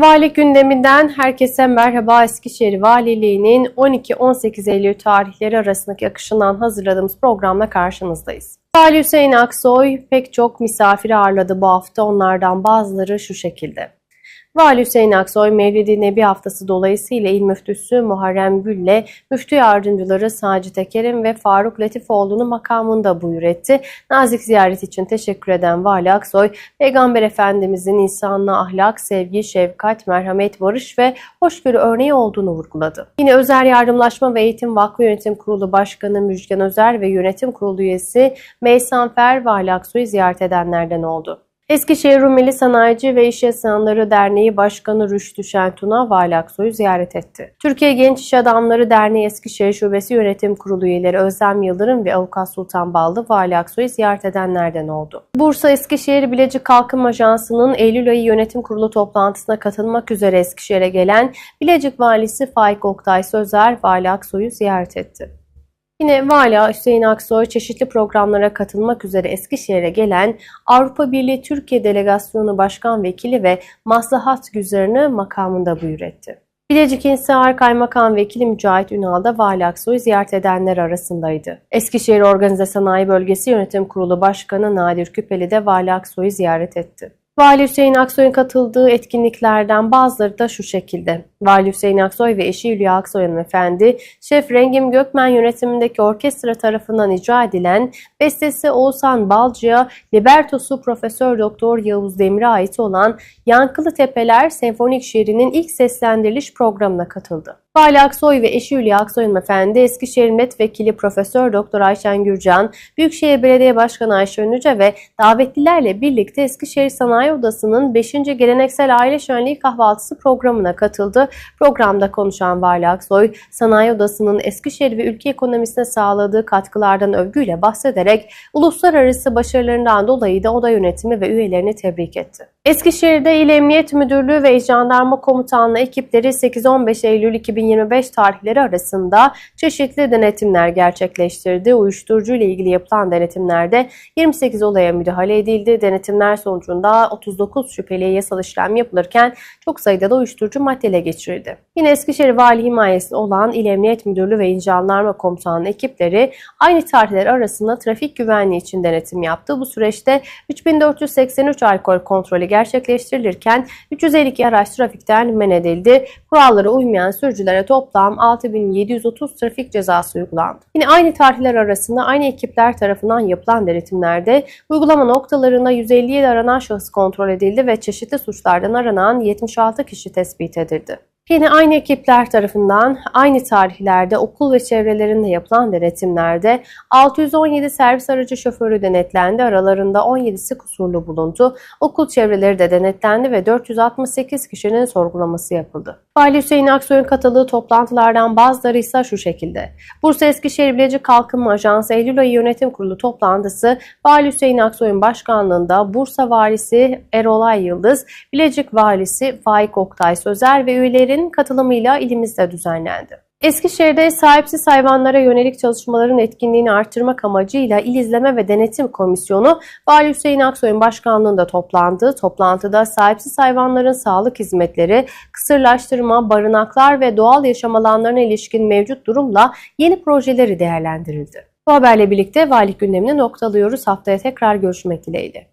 Vali gündeminden herkese merhaba. Eskişehir Valiliği'nin 12-18 Eylül tarihleri arasındaki akışından hazırladığımız programla karşınızdayız. Vali Hüseyin Aksoy pek çok misafir ağırladı bu hafta. Onlardan bazıları şu şekilde. Vali Hüseyin Aksoy Mevlidi Haftası dolayısıyla İl Müftüsü Muharrem Gül'le Müftü Yardımcıları Sacit Ekerim ve Faruk Latifoğlu'nu makamında buyur etti. Nazik ziyaret için teşekkür eden Vali Aksoy, Peygamber Efendimizin insanlığa ahlak, sevgi, şefkat, merhamet, barış ve hoşgörü örneği olduğunu vurguladı. Yine Özel Yardımlaşma ve Eğitim Vakfı Yönetim Kurulu Başkanı Müjgan Özer ve Yönetim Kurulu üyesi Meysan Fer Vali Aksoy'u ziyaret edenlerden oldu. Eskişehir Rumeli Sanayici ve İş İnsanları Derneği Başkanı Rüştü Şentuna Vali Aksoy'u ziyaret etti. Türkiye Genç İş Adamları Derneği Eskişehir Şubesi Yönetim Kurulu üyeleri Özlem Yıldırım ve Avukat Sultan Ballı Vali Aksoy'u ziyaret edenlerden oldu. Bursa Eskişehir Bilecik Kalkınma Ajansı'nın Eylül ayı yönetim kurulu toplantısına katılmak üzere Eskişehir'e gelen Bilecik Valisi Faik Oktay Sözer Vali Aksoy'u ziyaret etti. Yine Vala Hüseyin Aksoy çeşitli programlara katılmak üzere Eskişehir'e gelen Avrupa Birliği Türkiye Delegasyonu Başkan Vekili ve Maslahat Güzarı'nı makamında buyur etti. Bilecik İnsar Kaymakam Vekili Mücahit Ünal da Vali Aksoy'u ziyaret edenler arasındaydı. Eskişehir Organize Sanayi Bölgesi Yönetim Kurulu Başkanı Nadir Küpeli de Vali Aksoy'u ziyaret etti. Vali Hüseyin Aksoy'un katıldığı etkinliklerden bazıları da şu şekilde. Vali Hüseyin Aksoy ve eşi Hülya Aksoy hanımefendi, Şef Rengim Gökmen yönetimindeki orkestra tarafından icra edilen bestesi Oğuzhan Balcı'ya Libertosu Profesör Doktor Yavuz Demir'e ait olan Yankılı Tepeler Senfonik Şiiri'nin ilk seslendiriliş programına katıldı. Vali Aksoy ve eşi Hülya Aksoy hanımefendi, Eskişehir Milletvekili Profesör Doktor Ayşen Gürcan, Büyükşehir Belediye Başkanı Ayşe Önüce ve davetlilerle birlikte Eskişehir Sanayi Odası'nın 5. Geleneksel Aile Şenliği Kahvaltısı programına katıldı. Programda konuşan Vali Aksoy, Sanayi Odası'nın Eskişehir ve ülke ekonomisine sağladığı katkılardan övgüyle bahsederek uluslararası başarılarından dolayı da oda yönetimi ve üyelerini tebrik etti. Eskişehir'de İl Emniyet Müdürlüğü ve Jandarma Komutanlığı ekipleri 8-15 Eylül 2025 tarihleri arasında çeşitli denetimler gerçekleştirdi. Uyuşturucu ile ilgili yapılan denetimlerde 28 olaya müdahale edildi. Denetimler sonucunda 39 şüpheliye yasal işlem yapılırken çok sayıda da uyuşturucu madde ele geçirildi. Yine Eskişehir Vali himayesi olan İl Emniyet Müdürlüğü ve Jandarma Komutanlığı ekipleri aynı tarihler arasında trafik güvenliği için denetim yaptı. Bu süreçte 3483 alkol kontrolü gerçekleştirilirken 352 araç trafikten men edildi. Kurallara uymayan sürücülere toplam 6730 trafik cezası uygulandı. Yine aynı tarihler arasında aynı ekipler tarafından yapılan denetimlerde uygulama noktalarında 157 aranan şahıs kontrol edildi ve çeşitli suçlardan aranan 76 kişi tespit edildi. Yine aynı ekipler tarafından aynı tarihlerde okul ve çevrelerinde yapılan denetimlerde 617 servis aracı şoförü denetlendi. Aralarında 17'si kusurlu bulundu. Okul çevreleri de denetlendi ve 468 kişinin sorgulaması yapıldı. Vali Hüseyin Aksoy'un katıldığı toplantılardan bazıları ise şu şekilde. Bursa Eskişehir Bilecik Kalkınma Ajansı Eylül ayı yönetim kurulu toplantısı Vali Hüseyin Aksoy'un başkanlığında Bursa Valisi Erolay Yıldız, Bilecik Valisi Faik Oktay Sözer ve üyelerin katılımıyla ilimizde düzenlendi. Eskişehir'de sahipsiz hayvanlara yönelik çalışmaların etkinliğini artırmak amacıyla İl İzleme ve Denetim Komisyonu Vali Hüseyin Aksoy'un başkanlığında toplandı. Toplantıda sahipsiz hayvanların sağlık hizmetleri, kısırlaştırma, barınaklar ve doğal yaşam alanlarına ilişkin mevcut durumla yeni projeleri değerlendirildi. Bu haberle birlikte valilik gündemini noktalıyoruz. Haftaya tekrar görüşmek dileğiyle.